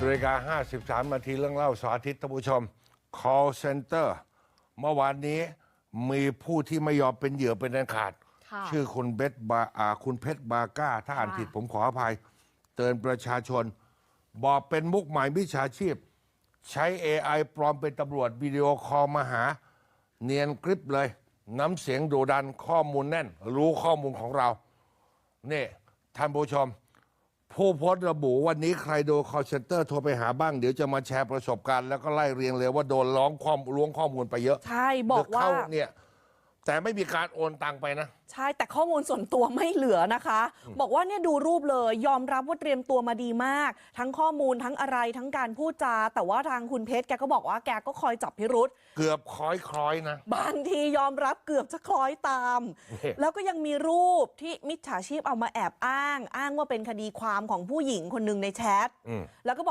นาฬิกา53นาทีเรื่องเล่าสาธิตท่านผู้ชม call center เมื่อวานนี้มีผู้ที่ไม่ยอมเป็นเหยื่อเป็นอันขาด ค่ะชื่อคุณเบสบาอาคุณเพชรบาก้า ถ้าอ่านค่ะ ผิดผมขออภัย เตือนประชาชน บอกเป็นมุกใหม่มิจฉาชีพ ใช้ AI ปลอมเป็นตำรวจวิดีโอคอลมาหา เนียนคลิปเลย น้ำเสียงโดดันข้อมูลแน่น รู้ข้อมูลของเรา นี่ท่านผู้ชม ผู้โพสต์ระบุวันนี้ใครโดน call center โทรไปหาบ้าง เดี๋ยวจะมาแชร์ประสบการณ์แล้วก็ไล่เรียงเลยว่าโดนร้องข้อมล้วงข้อมูลไปเยอะใช่บอกว่าเข้เนี่ย แต่ไม่มีการโอนตังไปนะ ใช่แต่ข้อมูลส่วนตัวไม่เหลือนะคะ บอกว่าเนี่ยดูรูปเลยยอมรับว่าเตรียมตัวมาดีมาก ทั้งข้อมูลทั้งอะไรทั้งการพูดจา แต่ว่าทางคุณเพชรแกก็บอกว่าแกก็คอยจับพิรุษเกือบคล้อยคล้อยๆนะ บางทียอมรับเกือบจะคล้อยตามนี่แล้วก็ยังมีรูปที่มิจฉาชีพเอามาแอบอ้าง อ้างว่าเป็นคดีความของผู้หญิงคนหนึ่งในแชทอืมแล้วก็บอก